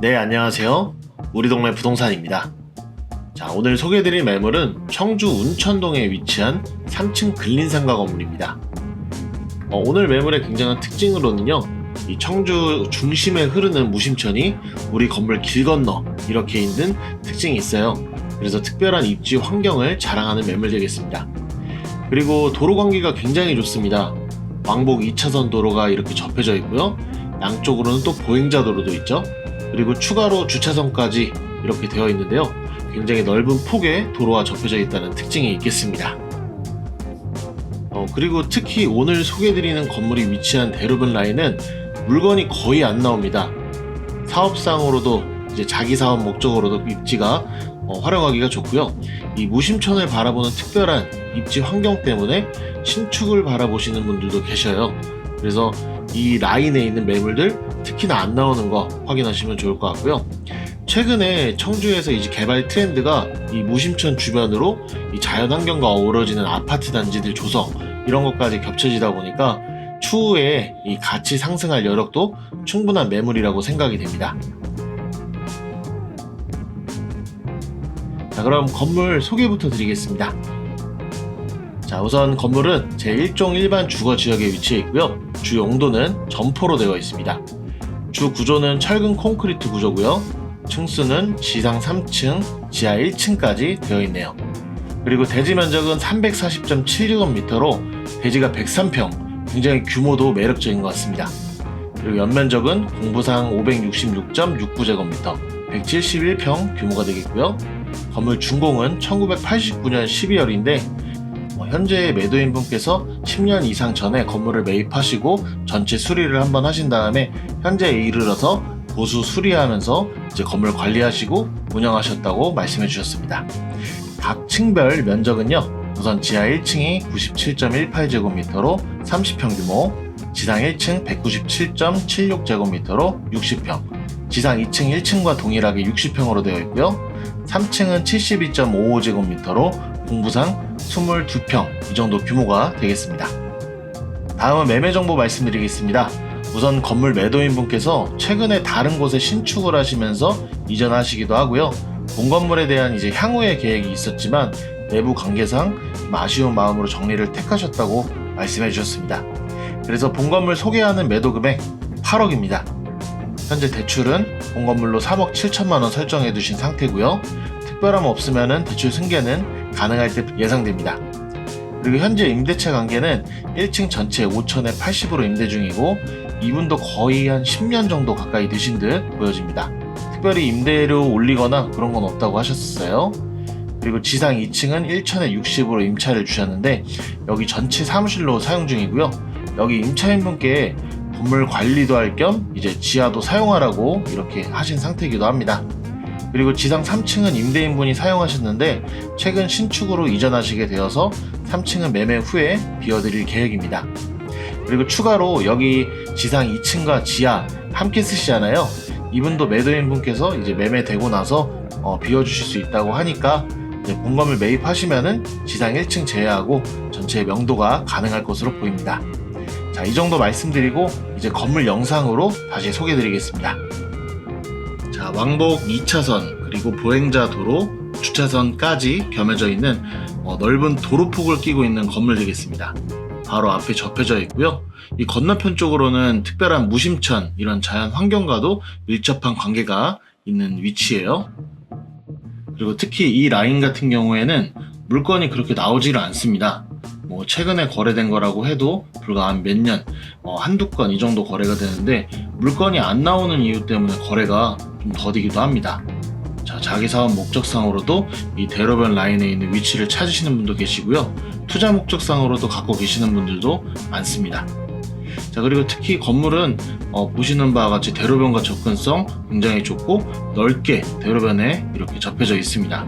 네, 안녕하세요. 우리 동네 부동산입니다. 자, 오늘 소개해드릴 매물은 청주 운천동에 위치한 3층 근린상가 건물입니다. 어, 오늘 매물의 굉장한 특징으로는요, 이 청주 중심에 흐르는 무심천이 우리 건물 길 건너 이렇게 있는 특징이 있어요. 그래서 특별한 입지 환경을 자랑하는 매물 되겠습니다. 그리고 도로 관계가 굉장히 좋습니다. 왕복 2차선 도로가 이렇게 접혀져 있고요. 양쪽으로는 또 보행자 도로도 있죠. 그리고 추가로 주차선까지 이렇게 되어 있는데요. 굉장히 넓은 폭의 도로와 접혀져 있다는 특징이 있겠습니다. 어, 그리고 특히 오늘 소개해드리는 건물이 위치한 대로변 라인은 물건이 거의 안 나옵니다. 사업상으로도 이제 자기 사업 목적으로도 입지가 어, 활용하기가 좋고요. 이 무심천을 바라보는 특별한 입지 환경 때문에 신축을 바라보시는 분들도 계셔요. 그래서 이 라인에 있는 매물들 특히나 안 나오는 거 확인하시면 좋을 것 같고요. 최근에 청주에서 이제 개발 트렌드가 이 무심천 주변으로 이 자연환경과 어우러지는 아파트 단지들 조성 이런 것까지 겹쳐지다 보니까 추후에 이 가치 상승할 여력도 충분한 매물이라고 생각이 됩니다. 자, 그럼 건물 소개부터 드리겠습니다. 자, 우선 건물은 제1종 일반 주거 지역에 위치해 있고요. 주 용도는 점포로 되어 있습니다. 주 구조는 철근 콘크리트 구조고요. 층수는 지상 3층, 지하 1층까지 되어 있네요. 그리고 대지 면적은 340.76m/로 대지가 103평, 굉장히 규모도 매력적인 것 같습니다. 그리고 연면적은 공부상 566.69제곱미터, 171평 규모가 되겠고요. 건물 준공은 1989년 12월인데 어, 현재 매도인분께서 10년 이상 전에 건물을 매입하시고 전체 수리를 한번 하신 다음에 현재에 이르러서 보수 수리하면서 이제 건물 관리하시고 운영하셨다고 말씀해 주셨습니다. 각 층별 면적은요. 우선 지하 1층이 97.18제곱미터로 30평 규모, 지상 1층 197.76제곱미터로 60평, 지상 2층 1층과 동일하게 60평으로 되어 있고요. 3층은 72.55제곱미터로 공부상 22평 이 정도 규모가 되겠습니다. 다음은 매매 정보 말씀드리겠습니다. 우선 건물 매도인 분께서 최근에 다른 곳에 신축을 하시면서 이전하시기도 하고요. 본 건물에 대한 이제 향후의 계획이 있었지만 내부 관계상 좀 아쉬운 마음으로 정리를 택하셨다고 말씀해 주셨습니다. 그래서 본 건물 소개하는 매도 금액 8억입니다. 현재 대출은 본 건물로 3억 7천만 원 설정해 두신 상태고요. 특별함 없으면 대출 승계는 가능할 때 예상됩니다. 그리고 현재 임대차 관계는 1층 전체 5천에 80으로 임대 중이고 이분도 거의 한 10년 정도 가까이 되신 듯 보여집니다. 특별히 임대료 올리거나 그런 건 없다고 하셨어요. 그리고 지상 2층은 1천에 60으로 임차를 주셨는데 여기 전체 사무실로 사용 중이고요. 여기 임차인분께 건물 관리도 할 겸 이제 지하도 사용하라고 이렇게 하신 상태이기도 합니다. 그리고 지상 3층은 임대인분이 사용하셨는데 최근 신축으로 이전하시게 되어서 3층은 매매 후에 비워드릴 계획입니다. 그리고 추가로 여기 지상 2층과 지하 함께 쓰시잖아요. 이분도 매도인분께서 이제 매매되고 나서 어, 비워주실 수 있다고 하니까 본건을 매입하시면은 지상 1층 제외하고 전체 명도가 가능할 것으로 보입니다. 자, 이 정도 말씀드리고 이제 건물 영상으로 다시 소개드리겠습니다. 자, 왕복 2차선 그리고 보행자 도로, 주차선까지 겸해져 있는 어, 넓은 도로폭을 끼고 있는 건물 되겠습니다. 바로 앞에 접혀져 있고요. 이 건너편 쪽으로는 특별한 무심천 이런 자연 환경과도 밀접한 관계가 있는 위치예요. 그리고 특히 이 라인 같은 경우에는 물건이 그렇게 나오지를 않습니다. 뭐 최근에 거래된 거라고 해도 불과 한 몇 년, 어, 한두 건 이 정도 거래가 되는데 물건이 안 나오는 이유 때문에 거래가 좀 더디기도 합니다. 자, 자기 사업 목적상으로도 이 대로변 라인에 있는 위치를 찾으시는 분도 계시고요. 투자 목적상으로도 갖고 계시는 분들도 많습니다. 자, 그리고 특히 건물은 어, 보시는 바와 같이 대로변과 접근성 굉장히 좋고 넓게 대로변에 이렇게 접혀져 있습니다.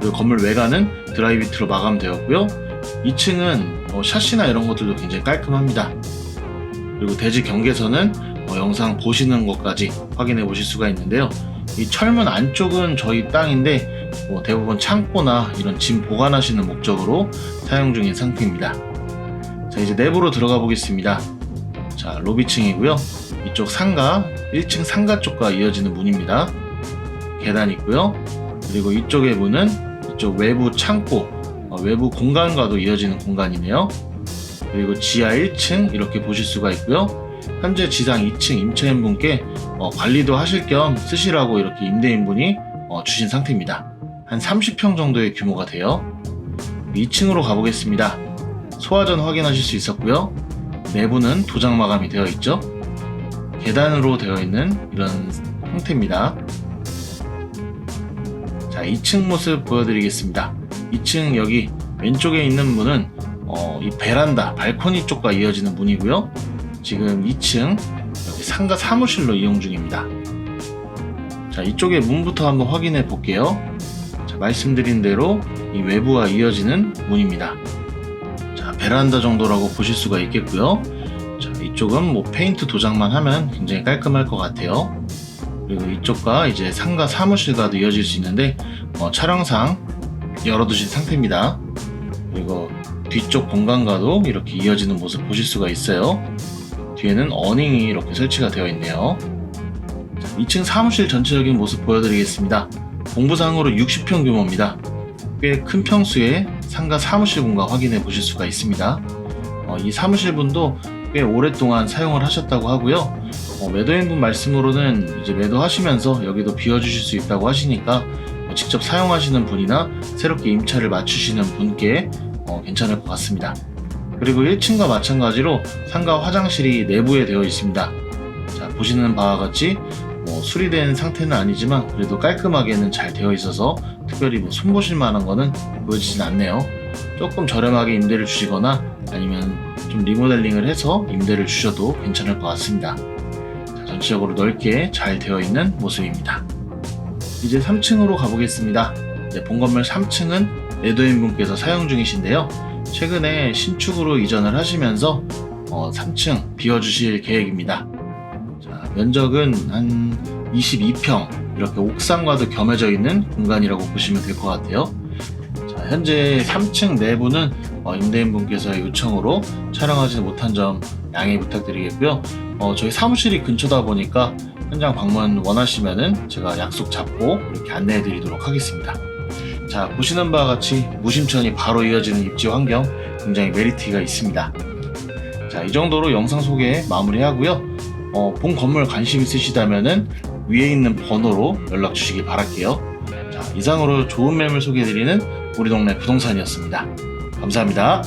그리고 건물 외관은 드라이비트로 마감되었고요. 2층은 어, 샤시나 이런 것들도 굉장히 깔끔합니다. 그리고 대지 경계선은 어, 영상 보시는 것까지 확인해 보실 수가 있는데요. 이 철문 안쪽은 저희 땅인데 뭐 대부분 창고나 이런 짐 보관하시는 목적으로 사용 중인 상태입니다. 자 이제 내부로 들어가 보겠습니다. 자 로비층이고요. 이쪽 상가 1층 상가 쪽과 이어지는 문입니다. 계단 있고요. 그리고 이쪽의 문은 이쪽 외부 창고, 어, 외부 공간과도 이어지는 공간이네요. 그리고 지하 1층 이렇게 보실 수가 있고요. 현재 지상 2층 임차인분께 어, 관리도 하실 겸 쓰시라고 이렇게 임대인분이 어, 주신 상태입니다. 한 30평 정도의 규모가 돼요. 2층으로 가보겠습니다. 소화전 확인하실 수 있었고요. 내부는 도장 마감이 되어 있죠. 계단으로 되어 있는 이런 형태입니다. 자, 2층 모습 보여드리겠습니다. 2층 여기 왼쪽에 있는 문은 어, 이 베란다, 발코니 쪽과 이어지는 문이고요. 지금 2층 여기 상가 사무실로 이용 중입니다. 자, 이쪽에 문부터 한번 확인해 볼게요. 자, 말씀드린 대로 이 외부와 이어지는 문입니다. 자, 베란다 정도라고 보실 수가 있겠고요. 자, 이쪽은 뭐 페인트 도장만 하면 굉장히 깔끔할 것 같아요. 그리고 이쪽과 이제 상가 사무실과도 이어질 수 있는데 어, 촬영상 열어두신 상태입니다. 그리고 뒤쪽 공간과도 이렇게 이어지는 모습 보실 수가 있어요. 뒤에는 어닝이 이렇게 설치가 되어 있네요. 자, 2층 사무실 전체적인 모습 보여드리겠습니다. 공부상으로 60평 규모입니다. 꽤 큰 평수의 상가 사무실 공간 확인해 보실 수가 있습니다. 어, 이 사무실 분도 꽤 오랫동안 사용을 하셨다고 하고요. 어, 매도인분 말씀으로는 이제 매도하시면서 여기도 비워주실 수 있다고 하시니까 어, 직접 사용하시는 분이나 새롭게 임차를 맞추시는 분께 어, 괜찮을 것 같습니다. 그리고 1층과 마찬가지로 상가 화장실이 내부에 되어 있습니다. 자, 보시는 바와 같이 뭐 수리된 상태는 아니지만 그래도 깔끔하게는 잘 되어 있어서 특별히 뭐 손보실 만한 거는 보여지진 않네요. 조금 저렴하게 임대를 주시거나 아니면 좀 리모델링을 해서 임대를 주셔도 괜찮을 것 같습니다. 자, 전체적으로 넓게 잘 되어 있는 모습입니다. 이제 3층으로 가보겠습니다. 네, 본 건물 3층은 매도인분께서 사용 중이신데요. 최근에 신축으로 이전을 하시면서 어, 3층 비워주실 계획입니다. 자, 면적은 한 22평 이렇게 옥상과도 겸해져 있는 공간이라고 보시면 될 것 같아요. 자, 현재 3층 내부는 어, 임대인분께서의 요청으로 촬영하지 못한 점 양해 부탁드리겠고요. 어, 저희 사무실이 근처다 보니까 현장 방문 원하시면은 제가 약속 잡고 이렇게 안내해 드리도록 하겠습니다. 자, 보시는 바와 같이 무심천이 바로 이어지는 입지 환경 굉장히 메리트가 있습니다. 자, 이 정도로 영상 소개 마무리 하고요. 어, 본 건물 관심 있으시다면은 위에 있는 번호로 연락 주시기 바랄게요. 자, 이상으로 좋은 매물 소개해드리는 우리 동네 부동산이었습니다. 감사합니다.